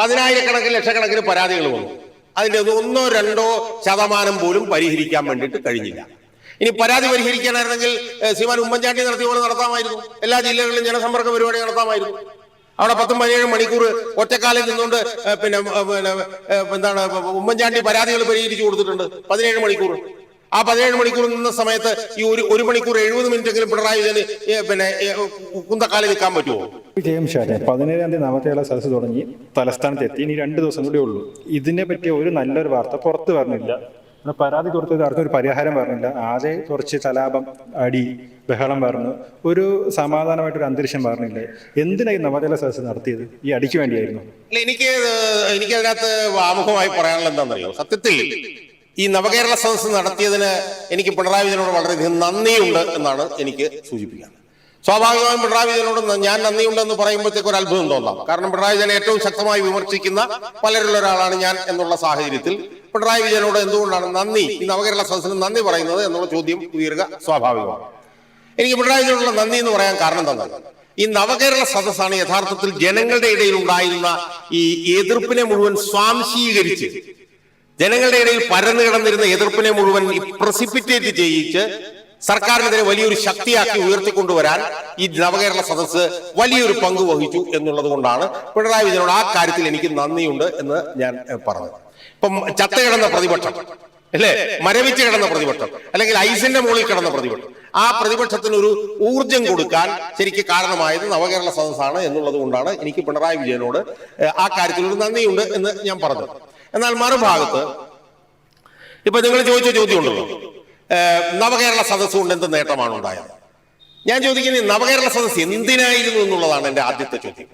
പതിനായിരക്കണക്കിന് ലക്ഷക്കണക്കിന് പരാതികൾ വന്നു. അതിന്റെ ഒന്നും രണ്ടോ ശതമാനം പോലും പരിഹരിക്കാൻ വേണ്ടിയിട്ട് കഴിഞ്ഞില്ല. ഇനി പരാതി പരിഹരിക്കാനായിരുന്നെങ്കിൽ ശ്രീമാൻ ഉമ്മൻചാണ്ടി നടത്തിയ പോലെ നടത്താമായിരുന്നു. എല്ലാ ജില്ലകളിലും ജനസമ്പർക്ക പരിപാടി നടത്താമായിരുന്നു. അവിടെ പത്തും പതിനേഴ് മണിക്കൂർ ഒറ്റക്കാലിൽ നിന്നുകൊണ്ട് പിന്നെ എന്താണ് ഉമ്മൻചാണ്ടി പരാതികൾ പരിഹരിച്ചു കൊടുത്തിട്ടുണ്ട്. പതിനേഴ് മണിക്കൂർ. ആ പതിനേഴ് മണിക്കൂർ നിന്ന സമയത്ത് ഈ ഒരു ഒരു മണിക്കൂർ എഴുപത് മിനിറ്റ് എങ്കിലും പിണറായി വിജയന് പിന്നെ കുന്തക്കാലിൽ നിൽക്കാൻ പറ്റുമോ ജയം ഷാജെ പതിനേഴാം തീയതി നവകേരള സദസ് തുടങ്ങി. തലസ്ഥാനത്തെത്തി. ഇനി രണ്ട് ദിവസം കൂടി ഉള്ളൂ. ഇതിനെ പറ്റിയ ഒരു നല്ലൊരു വാർത്ത പുറത്തു വരണില്ല. പരാതി കൊടുത്തത് ആർക്കും ഒരു പരിഹാരം പറഞ്ഞില്ല ആകെ കുറച്ച് കലാപം അടി ബഹളം പറഞ്ഞു ഒരു സമാധാനമായിട്ടൊരു അന്തരീക്ഷം പറഞ്ഞില്ലേ എന്തിനായി നവജല സദസ് നടത്തിയത്? ഈ അടിക്ക് വേണ്ടിയായിരുന്നു. എനിക്ക് എനിക്ക് അതിനകത്ത് ആമുഖമായി പറയാനുള്ള എന്താണെന്നറിയോ സത്യത്തിൽ ഈ നവകേരള സദസ്സ് നടത്തിയതിന് എനിക്ക് പിണറായി വിജയനോട് വളരെയധികം നന്ദിയുണ്ട് എന്നാണ് എനിക്ക് സൂചിപ്പിക്കാൻ സ്വാഭാവികമായും പിണറായി വിജയനോട് ഞാൻ നന്ദിയുണ്ട് എന്ന് പറയുമ്പോഴത്തേക്ക് ഒരു അത്ഭുതം തോന്നാം. കാരണം പിണറായി വിജയനെ ഏറ്റവും ശക്തമായി വിമർശിക്കുന്ന പലരുള്ള ഒരാളാണ് ഞാൻ എന്നുള്ള സാഹചര്യത്തിൽ പിണറായി വിജയനോട് എന്തുകൊണ്ടാണ് നന്ദി ഈ നവകേരള സദസ്സിന് നന്ദി പറയുന്നത് എന്നുള്ള ചോദ്യം ഉയരുക സ്വാഭാവികമാണ്. എനിക്ക് പിണറായി വിജയനോടുള്ള നന്ദി എന്ന് പറയാൻ കാരണം തന്നെ ഈ നവകേരള സദസ്സാണ് യഥാർത്ഥത്തിൽ ജനങ്ങളുടെ ഇടയിൽ ഉണ്ടായിരുന്ന ഈ എതിർപ്പിനെ മുഴുവൻ സ്വാംശീകരിച്ച് ജനങ്ങളുടെ ഇടയിൽ പരന്നു കിടന്നിരുന്ന എതിർപ്പിനെ മുഴുവൻ പ്രസിപ്പിറ്റേറ്റ് ചെയ്യിച്ച് സർക്കാരിനെതിരെ വലിയൊരു ശക്തിയാക്കി ഉയർത്തിക്കൊണ്ടുവരാൻ ഈ നവകേരള സദസ്സ് വലിയൊരു പങ്ക് വഹിച്ചു എന്നുള്ളത് കൊണ്ടാണ് പിണറായി വിജയനോട് ആ കാര്യത്തിൽ എനിക്ക് നന്ദിയുണ്ട് എന്ന് ഞാൻ പറഞ്ഞു ഇപ്പം ചത്ത കിടന്ന പ്രതിപക്ഷം അല്ലേ? മരവിച്ച് കിടന്ന പ്രതിപക്ഷം അല്ലെങ്കിൽ ഐസിന്റെ മുകളിൽ കിടന്ന പ്രതിപക്ഷം ആ പ്രതിപക്ഷത്തിന് ഒരു ഊർജം കൊടുക്കാൻ ശരിക്ക് കാരണമായത് നവകേരള സദസ്സാണ് എന്നുള്ളത് കൊണ്ടാണ് എനിക്ക് പിണറായി വിജയനോട് ആ കാര്യത്തിൽ ഒരു നന്ദിയുണ്ട് എന്ന് ഞാൻ പറഞ്ഞത്. എന്നാൽ മറുഭാഗത്ത് ഇപ്പൊ നിങ്ങൾ ചോദിച്ച ചോദ്യം ഉണ്ടല്ലോ നവകേരള സദസ് കൊണ്ട് എന്ത് നേട്ടമാണ് ഉണ്ടായത്? ഞാൻ ചോദിക്കുന്നത് നവകേരള സദസ് എന്തിനായിരുന്നു എന്നുള്ളതാണ് എന്റെ ആദ്യത്തെ ചോദ്യം.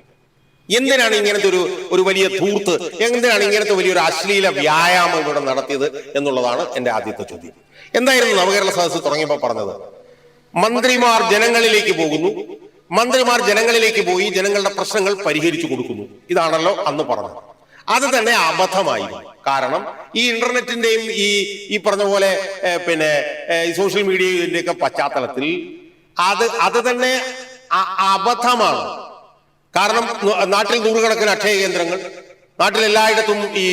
എന്തിനാണ് ഇങ്ങനത്തെ ഒരു ഒരു വലിയ ധൂർത്ത് എന്തിനാണ് ഇങ്ങനത്തെ വലിയൊരു അശ്ലീല വ്യായാമം ഇവിടെ നടത്തിയത് എന്നുള്ളതാണ് എന്റെ ആദ്യത്തെ ചോദ്യം. എന്തായിരുന്നു നവകേരള സദസ് തുടങ്ങിയപ്പോൾ പറഞ്ഞത്? മന്ത്രിമാർ ജനങ്ങളിലേക്ക് പോകുന്നു. മന്ത്രിമാർ ജനങ്ങളിലേക്ക് പോയി ജനങ്ങളുടെ പ്രശ്നങ്ങൾ പരിഹരിച്ചു കൊടുക്കുന്നു. ഇതാണല്ലോ അന്ന് പറഞ്ഞത്. അത് തന്നെ അബദ്ധമായി. കാരണം ഈ ഇന്റർനെറ്റിന്റെയും ഈ ഈ പറഞ്ഞ പോലെ പിന്നെ സോഷ്യൽ മീഡിയയുടെ ഒക്കെ പശ്ചാത്തലത്തിൽ അത് അത് തന്നെ അബദ്ധമാണ്. കാരണം നാട്ടിൽ നൂറുകണക്കിന് അക്ഷയ കേന്ദ്രങ്ങൾ നാട്ടിൽ എല്ലായിടത്തും ഈ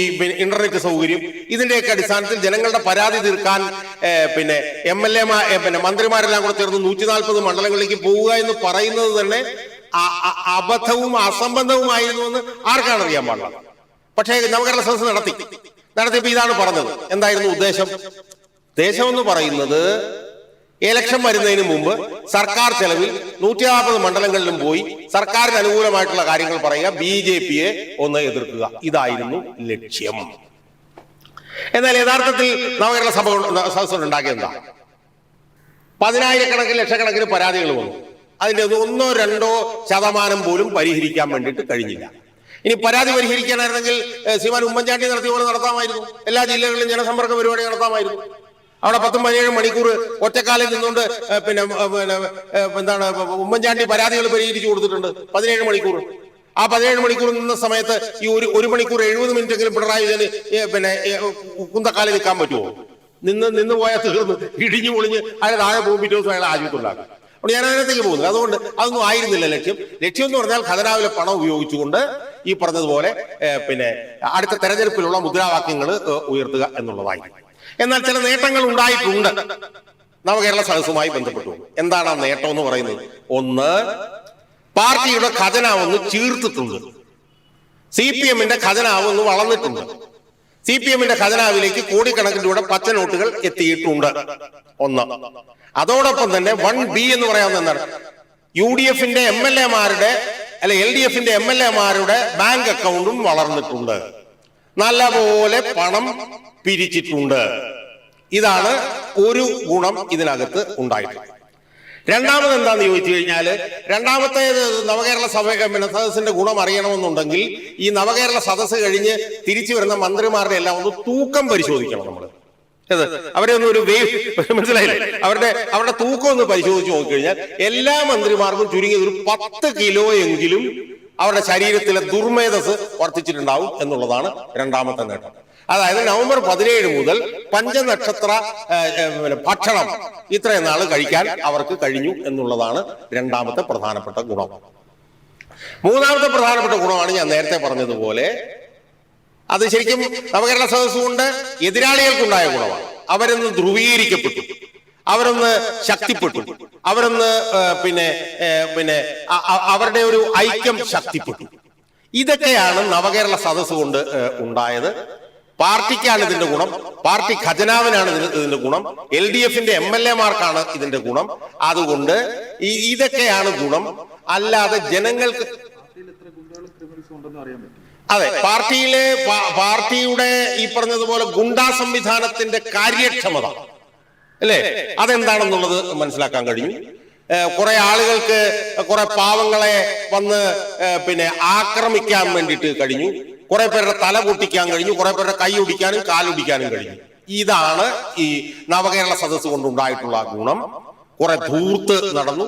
ഇന്റർനെറ്റ് സൗകര്യം ഇതിന്റെയൊക്കെ അടിസ്ഥാനത്തിൽ ജനങ്ങളുടെ പരാതി തീർക്കാൻ പിന്നെ എം എൽ എ പിന്നെ മന്ത്രിമാരെല്ലാം കൂടെ ചേർന്ന് നൂറ്റി നാൽപ്പത് മണ്ഡലങ്ങളിലേക്ക് പോവുക എന്ന് പറയുന്നത് തന്നെ അബദ്ധവും അസംബന്ധവുമായിരുന്നു എന്ന് ആർക്കാണ് അറിയാൻ പാടില്ല? പക്ഷേ നവകേരള സദസ് നടത്തി. നടത്തിയപ്പോ ഇതാണ് പറഞ്ഞത്. എന്തായിരുന്നു ഉദ്ദേശം? ദേശം എന്ന് പറയുന്നത് ഇലക്ഷൻ വരുന്നതിന് മുമ്പ് സർക്കാർ ചെലവിൽ നൂറ്റി നാൽപ്പത് മണ്ഡലങ്ങളിലും പോയി സർക്കാരിന് അനുകൂലമായിട്ടുള്ള കാര്യങ്ങൾ പറയുക ബി ജെ പിയെ ഒന്ന് എതിർക്കുക. ഇതായിരുന്നു ലക്ഷ്യം. എന്നാൽ യഥാർത്ഥത്തിൽ നവകേരള സഭ സദസ്സുകൾ സദസ്സ് ഉണ്ടാക്കിയത് പതിനായിരക്കണക്കിന് ലക്ഷക്കണക്കിന് പരാതികൾ വന്നു. അതിന്റെ ഒന്നോ രണ്ടോ ശതമാനം പോലും പരിഹരിക്കാൻ വേണ്ടിയിട്ട് കഴിഞ്ഞില്ല. ഇനി പരാതി പരിഹരിക്കാനായിരുന്നെങ്കിൽ സീമാൻ ഉമ്മൻചാണ്ടി നടത്തിയ പോലെ നടത്താമായിരുന്നു. എല്ലാ ജില്ലകളിലും ജനസമ്പർക്ക പരിപാടി നടത്താമായിരുന്നു. അവിടെ പത്തും പതിനേഴ് മണിക്കൂർ ഒറ്റക്കാലിൽ നിന്നുകൊണ്ട് പിന്നെ പിന്നെ എന്താണ് ഉമ്മൻചാണ്ടി പരാതികൾ പരിഹരിച്ചു കൊടുത്തിട്ടുണ്ട് പതിനേഴ് മണിക്കൂർ. ആ പതിനേഴ് മണിക്കൂർ നിന്ന സമയത്ത് ഈ ഒരു ഒരു മണിക്കൂർ എഴുപത് മിനിറ്റെങ്കിലും പിണറായി വിജയന് പിന്നെ കുന്തക്കാലിൽ നിൽക്കാൻ പറ്റുമോ? നിന്ന് നിന്ന് പോയാൽ തീർന്ന്. ഇടിഞ്ഞു പൊളിഞ്ഞ് അയാൾ താഴെ പോകും പിറ്റേ ദിവസം അയാൾ ആശുപത്രിയിലാക്കും. അപ്പോൾ ഞാൻ അതിനകത്തേക്ക് പോകുന്നത്. അതുകൊണ്ട് അതൊന്നും ആയിരുന്നില്ല ലക്ഷ്യം. ലക്ഷ്യം എന്ന് പറഞ്ഞാൽ ഖജനാവിലെ പണം ഉപയോഗിച്ചുകൊണ്ട് ഈ പറഞ്ഞതുപോലെ പിന്നെ അടുത്ത തെരഞ്ഞെടുപ്പിലുള്ള മുദ്രാവാക്യങ്ങൾ ഉയർത്തുക എന്നുള്ളതായി എന്നാൽ ചില നേട്ടങ്ങൾ ഉണ്ടായിട്ടുണ്ട്. നവകേരള സദസ്സുമായി ബന്ധപ്പെട്ടു. എന്താണ് ആ നേട്ടം എന്ന് പറയുന്നത്? ഒന്ന് പാർട്ടിയുടെ ഖജനാവ് ഒന്ന് ചീർത്തിട്ടുണ്ട്. സി പി എമ്മിന്റെ ഖജനാവ് ഒന്ന് വളർന്നിട്ടുണ്ട്. സി പി എമ്മിന്റെ ഖജനാവിലേക്ക് കോടിക്കണക്കിന് രൂപ പച്ച നോട്ടുകൾ എത്തിയിട്ടുണ്ട്. ഒന്ന്. അതോടൊപ്പം തന്നെ വൺ ബി എന്ന് പറയാവുന്ന എന്താണ്? യു ഡി എഫിന്റെ എം എൽ എമാരുടെ അല്ലെ എൽ ഡി എഫിന്റെ എം എൽ എമാരുടെ ബാങ്ക് അക്കൗണ്ടും വളർന്നിട്ടുണ്ട്. നല്ലപോലെ പണം പിരിച്ചിട്ടുണ്ട്. ഇതാണ് ഒരു ഗുണം ഇതിനകത്ത് ഉണ്ടായിട്ടുള്ളത് രണ്ടാമത് എന്താന്ന് ചോദിച്ചു കഴിഞ്ഞാൽ രണ്ടാമത്തെ നവകേരള സഭ പിന്നെ സദസ്സിന്റെ ഗുണം അറിയണമെന്നുണ്ടെങ്കിൽ ഈ നവകേരള സദസ്സ് കഴിഞ്ഞ് തിരിച്ചു വരുന്ന മന്ത്രിമാരുടെ എല്ലാം ഒന്ന് തൂക്കം പരിശോധിക്കണം നമ്മൾ അവരെ ഒന്ന് ഒരു വേവ് മനസ്സിലായില്ലേ? അവരുടെ അവരുടെ തൂക്കം ഒന്ന് പരിശോധിച്ച് നോക്കിക്കഴിഞ്ഞാൽ എല്ലാ മന്ത്രിമാർക്കും ചുരുങ്ങിയത് ഒരു പത്ത് കിലോ എങ്കിലും അവരുടെ ശരീരത്തിലെ ദുർമേധസ് വർദ്ധിച്ചിട്ടുണ്ടാവും എന്നുള്ളതാണ് രണ്ടാമത്തെ നേട്ടം. അതായത് നവംബർ പതിനേഴ് മുതൽ പഞ്ചനക്ഷത്ര ഭക്ഷണം ഇത്രയും നാൾ കഴിക്കാൻ അവർക്ക് കഴിഞ്ഞു എന്നുള്ളതാണ് രണ്ടാമത്തെ പ്രധാനപ്പെട്ട ഗുണം. മൂന്നാമത്തെ പ്രധാനപ്പെട്ട ഗുണമാണ് ഞാൻ നേരത്തെ പറഞ്ഞതുപോലെ അത് ശരിക്കും നവകേരള സദസ് കൊണ്ട് എതിരാളികൾക്കുണ്ടായ ഗുണമാണ്. അവരൊന്ന് ധ്രുവീകരിക്കപ്പെട്ടു. അവരൊന്ന് ശക്തിപ്പെട്ടു. അവരൊന്ന് പിന്നെ പിന്നെ അവരുടെ ഒരു ഐക്യം ശക്തിപ്പെട്ടു. ഇതൊക്കെയാണ് നവകേരള സദസ് കൊണ്ട് ഉണ്ടായത്. പാർട്ടിക്കാണ് ഇതിന്റെ ഗുണം. പാർട്ടി ഖജനാവിനാണ് ഇതിന്റെ ഗുണം. എൽ ഡി എഫിന്റെ എം എൽ എമാർക്കാണ് ഇതിന്റെ ഗുണം. അതുകൊണ്ട് ഇതൊക്കെയാണ് ഗുണം. അല്ലാതെ ജനങ്ങൾക്ക് അതെ പാർട്ടിയിലെ പാർട്ടിയുടെ ഈ പറഞ്ഞതുപോലെ ഗുണ്ടാ സംവിധാനത്തിന്റെ കാര്യക്ഷമത. അല്ലേ? അതെന്താണെന്നുള്ളത് മനസ്സിലാക്കാൻ കഴിഞ്ഞു കുറെ ആളുകൾക്ക് കുറെ പാവങ്ങളെ വന്ന് പിന്നെ ആക്രമിക്കാൻ വേണ്ടിയിട്ട് കഴിഞ്ഞു. കുറെ പേരുടെ തല പൊട്ടിക്കാൻ കഴിഞ്ഞു കുറെ പേരുടെ കൈ ഒടിക്കാനും കാലൊടിക്കാനും കഴിഞ്ഞു. ഇതാണ് ഈ നവകേരള സദസ് കൊണ്ടുണ്ടായിട്ടുള്ള ഗുണം. കുറെ ധൂർത്ത് നടന്നു.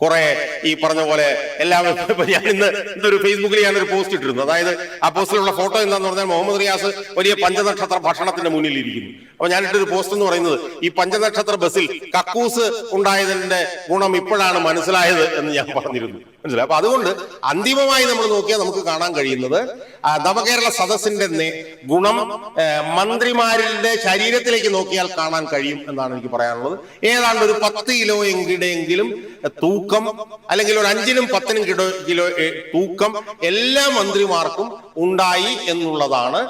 കുറെ ഈ പറഞ്ഞ പോലെ എല്ലാ ഞാൻ ഇന്ന് ഇന്നൊരു ഫേസ്ബുക്കിൽ ഞാനൊരു പോസ്റ്റ് ഇട്ടിരുന്നു. അതായത് ആ പോസ്റ്റിലുള്ള ഫോട്ടോ എന്താന്ന് പറഞ്ഞാൽ മുഹമ്മദ് റിയാസ് വലിയ പഞ്ചനക്ഷത്ര ഭക്ഷണത്തിന്റെ മുന്നിൽ ഇരിക്കുന്നു. അപ്പൊ ഞാൻ ഇട്ടൊരു പോസ്റ്റ് എന്ന് പറയുന്നത് ഈ പഞ്ചനക്ഷത്ര ബസ്സിൽ കക്കൂസ് ഉണ്ടായതിന്റെ ഗുണം ഇപ്പോഴാണ് മനസ്സിലായത് എന്ന് ഞാൻ പറഞ്ഞിരുന്നു. മനസ്സിലായി? അപ്പൊ അതുകൊണ്ട് അന്തിമമായി നമ്മൾ നോക്കിയാൽ നമുക്ക് കാണാൻ കഴിയുന്നത് നവകേരള സദസ്സിന്റെ ഗുണം മന്ത്രിമാരുടെ ശരീരത്തിലേക്ക് നോക്കിയാൽ കാണാൻ കഴിയും എന്നാണ് എനിക്ക് പറയാനുള്ളത്. ഏതാണ്ട് ഒരു പത്ത് കിലോ എങ്കിലും തൂക്കം അല്ലെങ്കിൽ ഒരു അഞ്ചിനും പത്തിനും കിലോ കിലോ തൂക്കം എല്ലാ മന്ത്രിമാർക്കും ഉണ്ടായി എന്നുള്ളതാണ്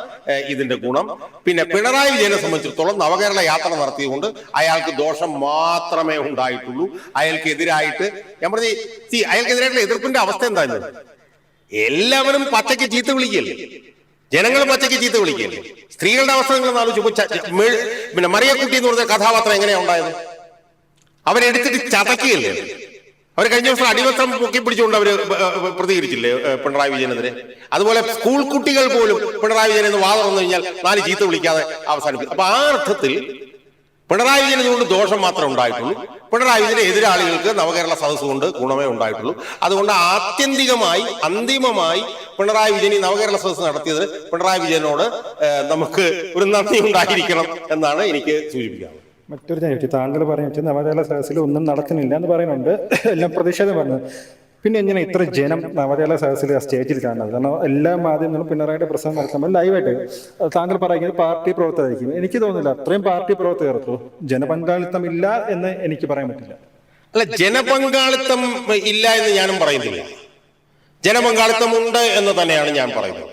ഇതിന്റെ ഗുണം. പിന്നെ പിണറായി വിജയനെ സംബന്ധിച്ചിടത്തോളം നവകേരള യാത്ര നടത്തിയതുകൊണ്ട് അയാൾക്ക് ദോഷം മാത്രമേ ഉണ്ടായിട്ടുള്ളൂ. അയാൾക്കെതിരായിട്ട് ഞാൻ പറഞ്ഞു see, അയാൾക്കെതിരായിട്ടുള്ള എതിർപ്പിന്റെ അവസ്ഥ എന്തായിരുന്നു? എല്ലാവരും പച്ചയ്ക്ക് ചീത്ത വിളിക്കല്ലേ? ജനങ്ങൾ പച്ചയ്ക്ക് ചീത്ത വിളിക്കല്ലേ? സ്ത്രീകളുടെ അവസ്ഥ നിങ്ങൾ ആലോചിച്ചു പിന്നെ മറിയക്കുട്ടി എന്ന് പറഞ്ഞ കഥാപാത്രം എങ്ങനെയാ ഉണ്ടായത്? അവരെടുത്തിട്ട് ചതക്കുകയല്ലേ? അവർ കഴിഞ്ഞ ദിവസം അടിവസ്ത്രം പൊക്കി പിടിച്ചുകൊണ്ട് ബ- പ്രതികരിച്ചില്ലേ പിണറായി വിജയനെതിരെ? അതുപോലെ സ്കൂൾ കുട്ടികൾ പോലും പിണറായി വിജയൻ എന്ന് വാ കഴിഞ്ഞാൽ നാല് ചീത്ത വിളിക്കാതെ അവസാനിപ്പിക്കും. അപ്പൊ ആ അർത്ഥത്തിൽ പിണറായി വിജയൻ ഇതുകൊണ്ട് ദോഷം മാത്രമേ ഉണ്ടായിട്ടുള്ളൂ. പിണറായി വിജയന്റെ എതിരാളികൾക്ക് നവകേരള സദസ് കൊണ്ട് ഗുണമേ ഉണ്ടായിട്ടുള്ളൂ. അതുകൊണ്ട് ആത്യന്തികമായി അന്തിമമായി പിണറായി വിജയൻ ഈ നവകേരള സദസ് നടത്തിയത് പിണറായി വിജയനോട് നമുക്ക് ഒരു നന്ദി ഉണ്ടായിരിക്കണം എന്നാണ് എനിക്ക് സൂചിപ്പിക്കാനുള്ളത്. മറ്റൊരു ചോദിച്ചു താങ്കൾ പറഞ്ഞു നവജാല സദസ്സിൽ ഒന്നും നടക്കുന്നില്ല എന്ന് പറയുന്നുണ്ട്. എല്ലാം പ്രതിഷേധം പറഞ്ഞത് പിന്നെ എങ്ങനെ ഇത്ര ജനം നവജാല സദസ്സിൽ സ്റ്റേജിൽ കാണുന്നത്? കാരണം എല്ലാ മാധ്യമങ്ങളും പിണറായിയുടെ പ്രസംഗം നടക്കുമ്പോൾ ലൈവായിട്ട് താങ്കൾ പറയുന്നത് പാർട്ടി പ്രവർത്തകരായിരിക്കും. എനിക്ക് തോന്നുന്നില്ല അത്രയും പാർട്ടി പ്രവർത്തകർക്കോ ജനപങ്കാളിത്തം ഇല്ല എന്ന് എനിക്ക് പറയാൻ പറ്റില്ല. അല്ല ജനപങ്കാളിത്തം ഇല്ല എന്ന് ഞാനും പറയുന്നില്ല. ജനപങ്കാളിത്തം ഉണ്ട് എന്ന് തന്നെയാണ് ഞാൻ പറയുന്നത്.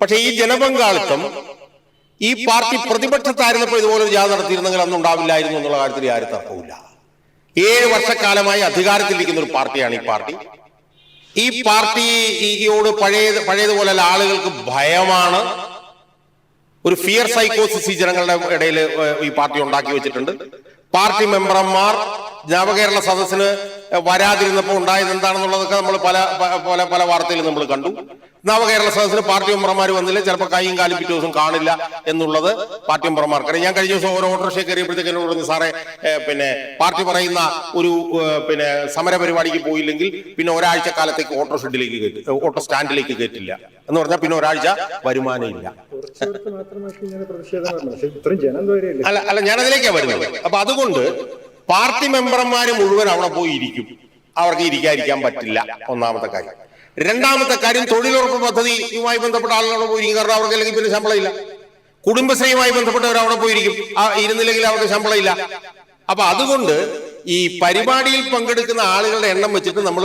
പക്ഷെ ഈ ജനപങ്കാളിത്തം ഈ പാർട്ടി പ്രതിപക്ഷത്തായിരുന്നപ്പോൾ ഇതുപോലൊരു ജാഥ നടത്തിയിരുന്നെങ്കിൽ അന്ന് ഉണ്ടാവില്ലായിരുന്നു എന്നുള്ള കാര്യത്തിൽ ആരും തർക്കമില്ല ഏഴ് വർഷക്കാലമായി അധികാരത്തിലിരിക്കുന്ന ഒരു പാർട്ടിയാണ് ഈ പാർട്ടി. ഈ പാർട്ടിയോട് പഴയ പഴയതുപോലെ ആളുകൾക്ക് ഭയമാണ്. ഒരു ഫിയർ സൈക്കോസിസ് ഈ ജനങ്ങളുടെ ഇടയിൽ ഈ പാർട്ടി ഉണ്ടാക്കി വെച്ചിട്ടുണ്ട്. പാർട്ടി മെമ്പർമാർ നവകേരള സദസ്സിന് വരാതിരുന്നപ്പോൾ ഉണ്ടായത് എന്താണെന്നുള്ളതൊക്കെ നമ്മൾ പല പല പല വാർത്തയിലും നമ്മൾ കണ്ടു. നവകേരള സദസ്സിൽ പാർട്ടി മെമ്പർമാർ വന്നില്ല. ചിലപ്പോൾ കൈയും കാലും പിറ്റേ ദിവസം കാണില്ല എന്നുള്ളത് പാർട്ടി മെമ്പർമാർക്കറിയാം. ഞാൻ കഴിഞ്ഞ ദിവസം ഓരോ ഓട്ടോറിക്ഷ കയറിയപ്പോഴത്തേക്ക് എന്നോട് പറഞ്ഞു സാറേ പിന്നെ പാർട്ടി പറയുന്ന ഒരു പിന്നെ സമര പരിപാടിക്ക് പോയില്ലെങ്കിൽ പിന്നെ ഒരാഴ്ച കാലത്തേക്ക് ഓട്ടോ ഷെഡിലേക്ക് കയറ്റി ഓട്ടോ സ്റ്റാൻഡിലേക്ക് കയറ്റില്ല. എന്ന് പറഞ്ഞാൽ പിന്നെ ഒരാഴ്ച വരുമാനം ഇല്ല. ഇത്രയും ജനം തോരെയല്ലേ അല്ല അല്ല ഞാനതിലേക്കാണ് വരുന്നത്. അപ്പൊ അതുകൊണ്ട് പാർട്ടി മെമ്പർമാര് മുഴുവൻ അവിടെ പോയി ഇരിക്കും. അവർക്ക് ഇരിക്കാതിരിക്കാൻ പറ്റില്ല. ഒന്നാമത്തെ കാര്യം. രണ്ടാമത്തെ കാര്യം തൊഴിലുറപ്പ് പദ്ധതിയുമായി ബന്ധപ്പെട്ട ആളുകൾ അവിടെ പോയിരിക്കും. കാരണം അവർക്ക് അല്ലെങ്കിൽ പിന്നെ ശമ്പളം ഇല്ല കുടുംബശ്രീയുമായി ബന്ധപ്പെട്ടവർ അവിടെ പോയിരിക്കും. ആ ഇരുന്നില്ലെങ്കിൽ അവർക്ക് ശമ്പളം ഇല്ല അപ്പൊ അതുകൊണ്ട് ഈ പരിപാടിയിൽ പങ്കെടുക്കുന്ന ആളുകളുടെ എണ്ണം വെച്ചിട്ട് നമ്മൾ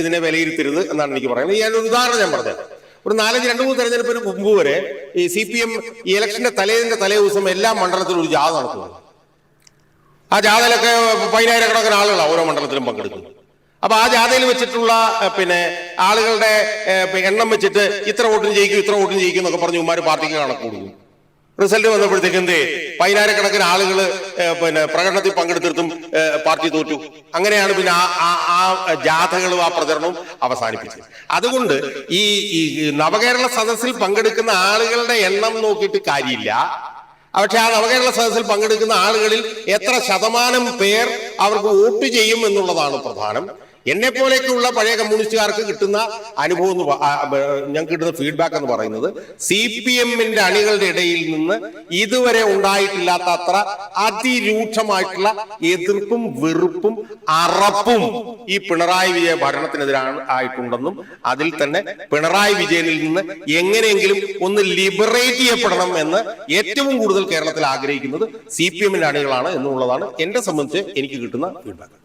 ഇതിനെ വിലയിരുത്തരുത് എന്നാണ് എനിക്ക് പറയുന്നത്. ഞാൻ ഉദാഹരണം ഞാൻ പറഞ്ഞത് ഒരു നാലഞ്ച് രണ്ട് മൂന്ന് തെരഞ്ഞെടുപ്പിന് മുമ്പ് വരെ ഈ സി പി എം ഈ ഇലക്ഷന്റെ തലേതിന്റെ തലേ ദിവസം എല്ലാ മണ്ഡലത്തിലും ഒരു ജാഥ നടത്തുന്നു ആ ജാഥയിലൊക്കെ പതിനായിരക്കണക്കിന് ആളുകളാണ് ഓരോ മണ്ഡലത്തിലും പങ്കെടുക്കുന്നത്. അപ്പൊ ആ ജാഥയിൽ വെച്ചിട്ടുള്ള പിന്നെ ആളുകളുടെ എണ്ണം വെച്ചിട്ട് ഇത്ര വോട്ടിന് ജയിക്കും ഇത്ര വോട്ടിന് ജയിക്കും എന്നൊക്കെ പറഞ്ഞ് ഉമ്മാര് പാർട്ടിക്ക് കണക്ക് കൊടുക്കും. റിസൾട്ട് വന്നപ്പോഴത്തേക്ക് എന്തേ പതിനായിരക്കണക്കിന് ആളുകൾ പിന്നെ പ്രകടനത്തിൽ പങ്കെടുത്തിടത്തും പാർട്ടി തോറ്റു. അങ്ങനെയാണ് പിന്നെ ആ ആ- ജാഥകളും ആ പ്രചരണവും അവസാനിപ്പിച്ചത്. അതുകൊണ്ട് ഈ നവകേരള സദസ്സിൽ പങ്കെടുക്കുന്ന ആളുകളുടെ എണ്ണം നോക്കിയിട്ട് കാര്യമില്ല. പക്ഷെ ആ നവകേരള സദസ്സിൽ പങ്കെടുക്കുന്ന ആളുകളിൽ എത്ര ശതമാനം പേർ അവർക്ക് വോട്ട് ചെയ്യും എന്നുള്ളതാണ് പ്രധാനം. എന്നെ പോലെയൊക്കെയുള്ള പഴയ കമ്മ്യൂണിസ്റ്റുകാർക്ക് കിട്ടുന്ന അനുഭവം എന്ന് ഞങ്ങൾക്ക് കിട്ടുന്ന ഫീഡ്ബാക്ക് എന്ന് പറയുന്നത് സി പി എമ്മിന്റെ അണികളുടെ ഇടയിൽ നിന്ന് ഇതുവരെ ഉണ്ടായിട്ടില്ലാത്ത അത്ര അതിരൂക്ഷമായിട്ടുള്ള എതിർപ്പും വെറുപ്പും അറപ്പും ഈ പിണറായി വിജയ ഭരണത്തിനെതിരാണ് ആയിട്ടുണ്ടെന്നും അതിൽ തന്നെ പിണറായി വിജയനിൽ നിന്ന് എങ്ങനെയെങ്കിലും ഒന്ന് ലിബറേറ്റ് ചെയ്യപ്പെടണം എന്ന് ഏറ്റവും കൂടുതൽ കേരളത്തിൽ ആഗ്രഹിക്കുന്നത് സി പി എമ്മിന്റെ അണികളാണ് എന്നുള്ളതാണ് എന്നെ സംബന്ധിച്ച് എനിക്ക് കിട്ടുന്ന ഫീഡ്ബാക്ക്